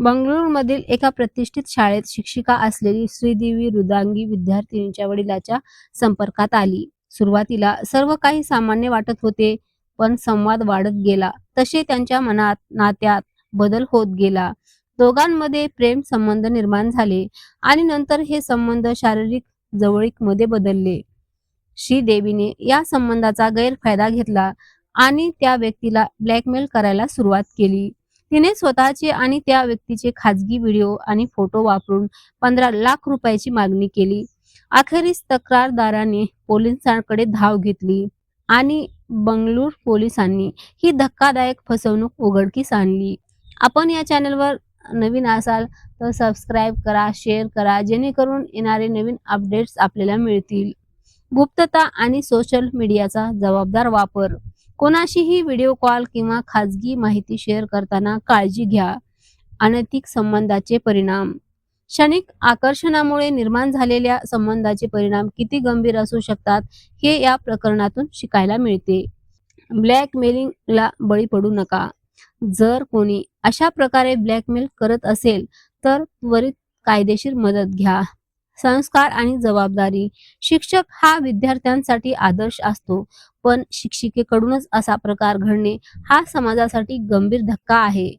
बंगळुरूमधील एका प्रतिष्ठित शाळेत शिक्षिका असलेली श्रीदेवी रुदांगी विद्यार्थिनीच्या वडिलाच्या संपर्कात आली. सुरुवातीला सर्व काही सामान्य वाटत होते पण संवाद वाढत गेला. तसे त्यांच्या मनात नात्यात बदल होत गेला. दोघांमध्ये प्रेम संबंध निर्माण झाले आणि नंतर हे संबंध शारीरिक जवळीकमध्ये बदलले. श्रीदेवीने या संबंधाचा गैरफायदा घेतला आणि त्या व्यक्तीला ब्लॅकमेल करायला सुरुवात केली. तिने स्वतःचे आणि त्या व्यक्तीचे खाजगी व्हिडिओ आणि फोटो वापरून पंधरा लाख रुपयाची मागणी केली. अखेरीस तक्रारदाराने पोलिसांकडे धाव घेतली आणि बंगळूर पोलिसांनी ही धक्कादायक फसवणूक उघडकीस आणली. आपण या चॅनलवर नवीन असाल तर सबस्क्राईब करा शेअर करा जेणेकरून येणारे नवीन अपडेट्स आपल्याला मिळतील. गुप्तता आणि सोशल मीडियाचा जबाबदार वापर कोणाशीही व्हिडिओ कॉल किंवा खाजगी माहिती शेअर करताना काळजी घ्या. अनैतिक संबंधाचे परिणाम. क्षणिक आकर्षणामुळे निर्माण झालेल्या संबंधाचे परिणाम किती गंभीर असू शकतात हे या प्रकरणातून शिकायला मिळते. ब्लॅकमेलिंगला बळी पडू नका. जर कोणी अशा प्रकारे ब्लॅकमेल करत असेल तर त्वरित कायदेशीर मदत घ्या. संस्कार आणि जबाबदारी. शिक्षक हा विद्यार्थ्यांसाठी आदर्श असतो पण शिक्षिकेकडूनच असा प्रकार घडणे हा समाजासाठी गंभीर धक्का आहे.